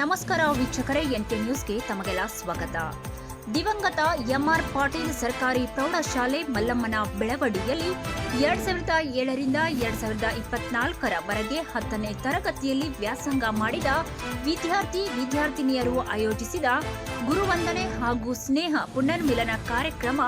ನಮಸ್ಕಾರ ವೀಕ್ಷಕರೇ ಎನ್ಕೆ ನ್ಯೂಸ್ಗೆ ತಮಗೆಲ್ಲ ಸ್ವಾಗತ. ದಿವಂಗತ ಎಂಆರ್ ಪಾಟೀಲ್ ಸರ್ಕಾರಿ ಪ್ರೌಢಶಾಲೆ ಮಲ್ಲಮ್ಮನ ಬೆಳವಡಿಯಲ್ಲಿ ಎರಡ್ ಸಾವಿರದ ಏಳರಿಂದ ಎರಡ್ ಸಾವಿರದ ಇಪ್ಪತ್ನಾಲ್ಕರವರೆಗೆ ಹತ್ತನೇ ತರಗತಿಯಲ್ಲಿ ವ್ಯಾಸಂಗ ಮಾಡಿದ ವಿದ್ಯಾರ್ಥಿ ವಿದ್ಯಾರ್ಥಿನಿಯರು ಆಯೋಜಿಸಿದ ಗುರುವಂದನೆ ಹಾಗೂ ಸ್ನೇಹ ಪುನರ್ಮಿಲನ ಕಾರ್ಯಕ್ರಮ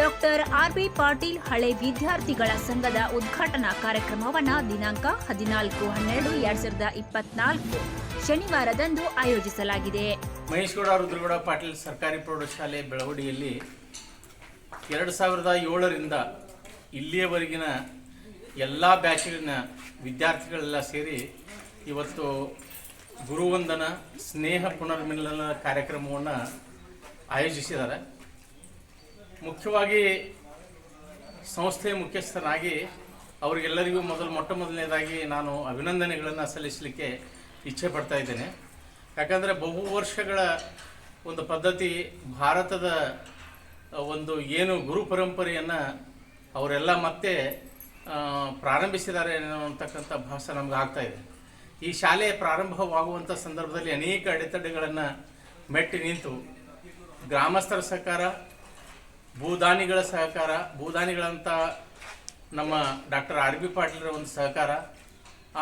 ಡಾಕ್ಟರ್ ಆರ್ಬಿ ಪಾಟೀಲ್ ಹಳೆ ವಿದ್ಯಾರ್ಥಿಗಳ ಸಂಘದ ಉದ್ಘಾಟನಾ ಕಾರ್ಯಕ್ರಮವನ್ನು ದಿನಾಂಕ ಹದಿನಾಲ್ಕು ಹನ್ನೆರಡು ಎರಡ್ ಸಾವಿರದ ಇಪ್ಪತ್ನಾಲ್ಕು ಶನಿವಾರದಂದು ಆಯೋಜಿಸಲಾಗಿದೆ. ಮಹೇಶ್ಗೌಡ ರುದ್ರಗೌಡ ಪಾಟೀಲ್ ಸರ್ಕಾರಿ ಪ್ರೌಢಶಾಲೆ ಬೆಳವಡಿಯಲ್ಲಿ ಎರಡು ಸಾವಿರದ ಏಳರಿಂದ ಇಲ್ಲಿಯವರೆಗಿನ ಎಲ್ಲ ಬ್ಯಾಚಿನ ವಿದ್ಯಾರ್ಥಿಗಳೆಲ್ಲ ಸೇರಿ ಇವತ್ತು ಗುರುವಂದನ, ಸ್ನೇಹ ಪುನರ್ಮಿಲನ ಕಾರ್ಯಕ್ರಮವನ್ನು ಆಯೋಜಿಸಿದ್ದಾರೆ. ಮುಖ್ಯವಾಗಿ ಸಂಸ್ಥೆಯ ಮುಖ್ಯಸ್ಥರಾಗಿ ಅವರಿಗೆಲ್ಲರಿಗೂ ಮೊದಲು ಮೊಟ್ಟ ಮೊದಲನೇದಾಗಿ ನಾನು ಅಭಿನಂದನೆಗಳನ್ನು ಸಲ್ಲಿಸಲಿಕ್ಕೆ ಇಚ್ಛೆ ಪಡ್ತಾ ಇದ್ದೇನೆ. ಯಾಕಂದರೆ ಬಹು ವರ್ಷಗಳ ಒಂದು ಪದ್ಧತಿ ಭಾರತದ ಒಂದು ಏನು ಗುರು ಪರಂಪರೆಯನ್ನು ಅವರೆಲ್ಲ ಮತ್ತೆ ಪ್ರಾರಂಭಿಸಿದ್ದಾರೆ ಪ್ರಾರಂಭಿಸಿದ್ದಾರೆ ಅನ್ನತಕ್ಕಂಥ ಭಾಸ ನಮ್ಗೆ ಇದೆ. ಈ ಶಾಲೆ ಪ್ರಾರಂಭವಾಗುವಂಥ ಸಂದರ್ಭದಲ್ಲಿ ಅನೇಕ ಅಡೆತಡೆಗಳನ್ನು ಮೆಟ್ಟಿ ನಿಂತು ಗ್ರಾಮಸ್ಥರ ಸಹಕಾರ, ಭೂದಾನಿಗಳ ಸಹಕಾರ ಭೂದಾನಿಗಳಂಥ ನಮ್ಮ ಡಾಕ್ಟರ್ ಆರ್ ಬಿ ಪಾಟೀಲರ ಒಂದು ಸಹಕಾರ,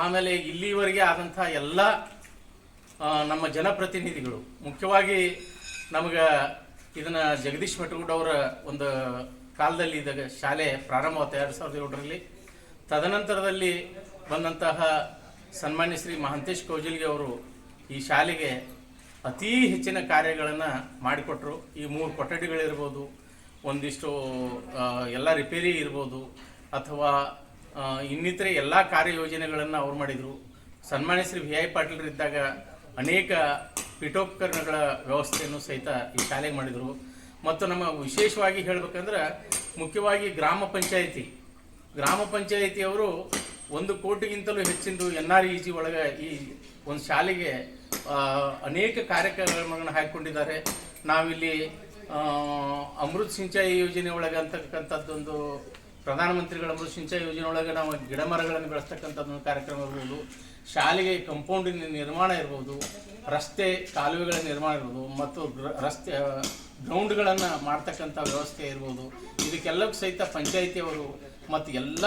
ಆಮೇಲೆ ಇಲ್ಲಿವರೆಗೆ ಆದಂಥ ಎಲ್ಲ ನಮ್ಮ ಜನಪ್ರತಿನಿಧಿಗಳು. ಮುಖ್ಯವಾಗಿ ನಮಗೆ ಇದನ್ನು ಜಗದೀಶ್ ಅವರ ಒಂದು ಕಾಲದಲ್ಲಿ ಇದ್ದಾಗ ಶಾಲೆ ಪ್ರಾರಂಭವಾದ ಎರಡು ಸಾವಿರದ ಏಳರಲ್ಲಿ. ತದನಂತರದಲ್ಲಿ ಬಂದಂತಹ ಸನ್ಮಾನ್ಯ ಶ್ರೀ ಮಹಾಂತೇಶ್ ಕೌಜಲ್ಗೆ ಅವರು ಈ ಶಾಲೆಗೆ ಅತೀ ಹೆಚ್ಚಿನ ಕಾರ್ಯಗಳನ್ನು ಮಾಡಿಕೊಟ್ರು. ಈ ಮೂರು ಕೊಠಡಿಗಳಿರ್ಬೋದು, ಒಂದಿಷ್ಟು ಎಲ್ಲ ರಿಪೇರಿ ಇರ್ಬೋದು, ಅಥವಾ ಇನ್ನಿತರೆ ಎಲ್ಲ ಕಾರ್ಯಯೋಜನೆಗಳನ್ನು ಅವ್ರು ಮಾಡಿದರು. ಸನ್ಮಾನ್ಯ ಶ್ರೀ ವಿ ಐ ಪಾಟೀಲ್ರು ಇದ್ದಾಗ ಅನೇಕ ಪೀಠೋಪಕರಣಗಳ ವ್ಯವಸ್ಥೆಯನ್ನು ಸಹಿತ ಈ ಶಾಲೆಗೆ ಮಾಡಿದರು. ಮತ್ತು ನಮ್ಮ ವಿಶೇಷವಾಗಿ ಹೇಳಬೇಕಂದ್ರೆ ಮುಖ್ಯವಾಗಿ ಗ್ರಾಮ ಪಂಚಾಯಿತಿ. ಗ್ರಾಮ ಪಂಚಾಯಿತಿಯವರು ಒಂದು ಕೋಟಿಗಿಂತಲೂ ಹೆಚ್ಚಿಂದು ಎನ್ ಆರ್ ಇ ಜಿ ಒಳಗೆ ಈ ಒಂದು ಶಾಲೆಗೆ ಅನೇಕ ಕಾರ್ಯಕ್ರಮಗಳನ್ನು ಹಾಕಿಕೊಂಡಿದ್ದಾರೆ. ನಾವಿಲ್ಲಿ ಅಮೃತ್ ಸಿಂಚಾಯಿ ಯೋಜನೆ ಒಳಗೆ ಅಂತಕ್ಕಂಥದ್ದೊಂದು ಪ್ರಧಾನಮಂತ್ರಿಗಳ ಮಂತ್ರಿಗಳ ಸಿಂಚಾಯಿ ಯೋಜನೆ ನಾವು ಗಿಡ ಮರಗಳನ್ನು ಬೆಳೆಸ್ತಕ್ಕಂಥದ್ದು ಕಾರ್ಯಕ್ರಮ ಇರ್ಬೋದು, ಶಾಲೆಗೆ ಕಂಪೌಂಡಿನ ನಿರ್ಮಾಣ ಇರ್ಬೋದು, ರಸ್ತೆ ಕಾಲುವೆಗಳ ನಿರ್ಮಾಣ ಇರ್ಬೋದು, ಮತ್ತು ರಸ್ತೆ ಗ್ರೌಂಡ್ಗಳನ್ನು ಮಾಡ್ತಕ್ಕಂಥ ವ್ಯವಸ್ಥೆ ಇರ್ಬೋದು. ಇದಕ್ಕೆಲ್ಲಕ್ಕೂ ಸಹಿತ ಪಂಚಾಯಿತಿಯವರು ಮತ್ತು ಎಲ್ಲ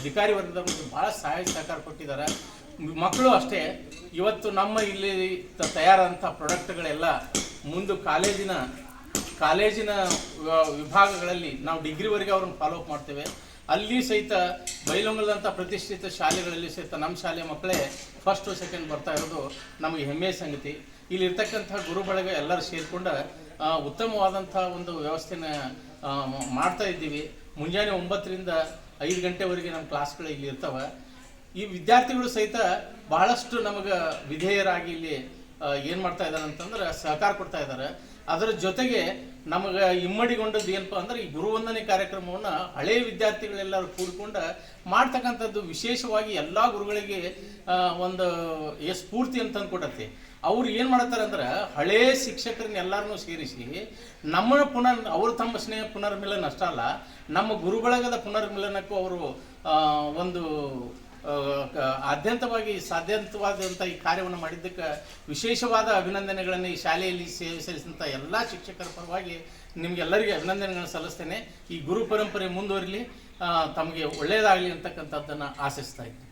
ಅಧಿಕಾರಿ ವರ್ಗದವರು ಭಾಳ ಸಹಾಯ ಸಹಕಾರ ಕೊಟ್ಟಿದ್ದಾರೆ. ಮಕ್ಕಳು ಅಷ್ಟೇ, ಇವತ್ತು ನಮ್ಮ ಇಲ್ಲಿ ತಯಾರಾದಂಥ ಪ್ರಾಡಕ್ಟ್ಗಳೆಲ್ಲ ಮುಂದೆ ಕಾಲೇಜಿನ ಕಾಲೇಜಿನ ವಿಭಾಗಗಳಲ್ಲಿ ನಾವು ಡಿಗ್ರಿವರೆಗೆ ಅವ್ರನ್ನ ಫಾಲೋ ಅಪ್ ಮಾಡ್ತೇವೆ. ಅಲ್ಲಿ ಸಹಿತ ಬೈಲೊಂಗಲಂಥ ಪ್ರತಿಷ್ಠಿತ ಶಾಲೆಗಳಲ್ಲಿ ಸಹಿತ ನಮ್ಮ ಶಾಲೆ ಮಕ್ಕಳೇ ಫಸ್ಟು ಸೆಕೆಂಡ್ ಬರ್ತಾ ಇರೋದು ನಮಗೆ ಹೆಮ್ಮೆಯ ಸಂಗತಿ. ಇಲ್ಲಿ ಇರ್ತಕ್ಕಂಥ ಗುರು ಬಳಗ ಎಲ್ಲರೂ ಸೇರಿಕೊಂಡು ಉತ್ತಮವಾದಂಥ ಒಂದು ವ್ಯವಸ್ಥೆನ ಮಾಡ್ತಾ ಇದ್ದೀವಿ. ಮುಂಜಾನೆ ಒಂಬತ್ತರಿಂದ ಐದು ಗಂಟೆವರೆಗೆ ನಮ್ಮ ಕ್ಲಾಸ್ಗಳು ಇಲ್ಲಿ ಇರ್ತವೆ. ಈ ವಿದ್ಯಾರ್ಥಿಗಳು ಸಹಿತ ಬಹಳಷ್ಟು ನಮಗೆ ವಿಧೇಯರಾಗಿ ಇಲ್ಲಿ ಏನು ಮಾಡ್ತಾ ಇದ್ದಾರೆ ಅಂತಂದ್ರೆ ಸಹಕಾರ ಕೊಡ್ತಾ ಇದ್ದಾರೆ ಅದರ ಜೊತೆಗೆ ನಮಗೆ ಇಮ್ಮಡಿಗೊಂಡದ್ದು ಏನಪ್ಪ ಅಂದ್ರೆ ಈ ಗುರುವಂದನೆ ಕಾರ್ಯಕ್ರಮವನ್ನು ಹಳೆಯ ವಿದ್ಯಾರ್ಥಿಗಳೆಲ್ಲರೂ ಕೂಡಿಕೊಂಡು ಮಾಡ್ತಕ್ಕಂಥದ್ದು ವಿಶೇಷವಾಗಿ ಎಲ್ಲ ಗುರುಗಳಿಗೆ ಒಂದು ಸ್ಫೂರ್ತಿ ಅಂತ ಅಂದ್ಕೊಡತ್ತೆ ಅವ್ರು ಏನು ಮಾಡ್ತಾರೆ ಅಂದ್ರೆ ಹಳೇ ಶಿಕ್ಷಕರನ್ನ ಎಲ್ಲರನ್ನೂ ಸೇರಿಸಿ ನಮ್ಮ ಪುನರ್, ಅವರು ತಮ್ಮ ಸ್ನೇಹ ಪುನರ್ಮಿಲನ ಅಷ್ಟಲ್ಲ, ನಮ್ಮ ಗುರುಬಳಗದ ಪುನರ್ಮಿಲನಕ್ಕೂ ಅವರು ಒಂದು ಆದ್ಯಂತವಾಗಿ ಸಾಧ್ಯಂತವಾದಂಥ ಈ ಕಾರ್ಯವನ್ನು ಮಾಡಿದ್ದಕ್ಕೆ ವಿಶೇಷವಾದ ಅಭಿನಂದನೆಗಳನ್ನು ಈ ಶಾಲೆಯಲ್ಲಿ ಸೇವೆ ಸಲ್ಲಿಸಿದಂಥ ಎಲ್ಲ ಶಿಕ್ಷಕರ ಪರವಾಗಿ ನಿಮಗೆಲ್ಲರಿಗೂ ಅಭಿನಂದನೆಗಳನ್ನು ಸಲ್ಲಿಸ್ತೇನೆ. ಈ ಗುರು ಪರಂಪರೆ ಮುಂದುವರಿಲಿ ತಮಗೆ ಒಳ್ಳೆಯದಾಗಲಿ ಅಂತಕ್ಕಂಥದ್ದನ್ನು ಆಶಿಸ್ತಾ ಇದ್ದೀನಿ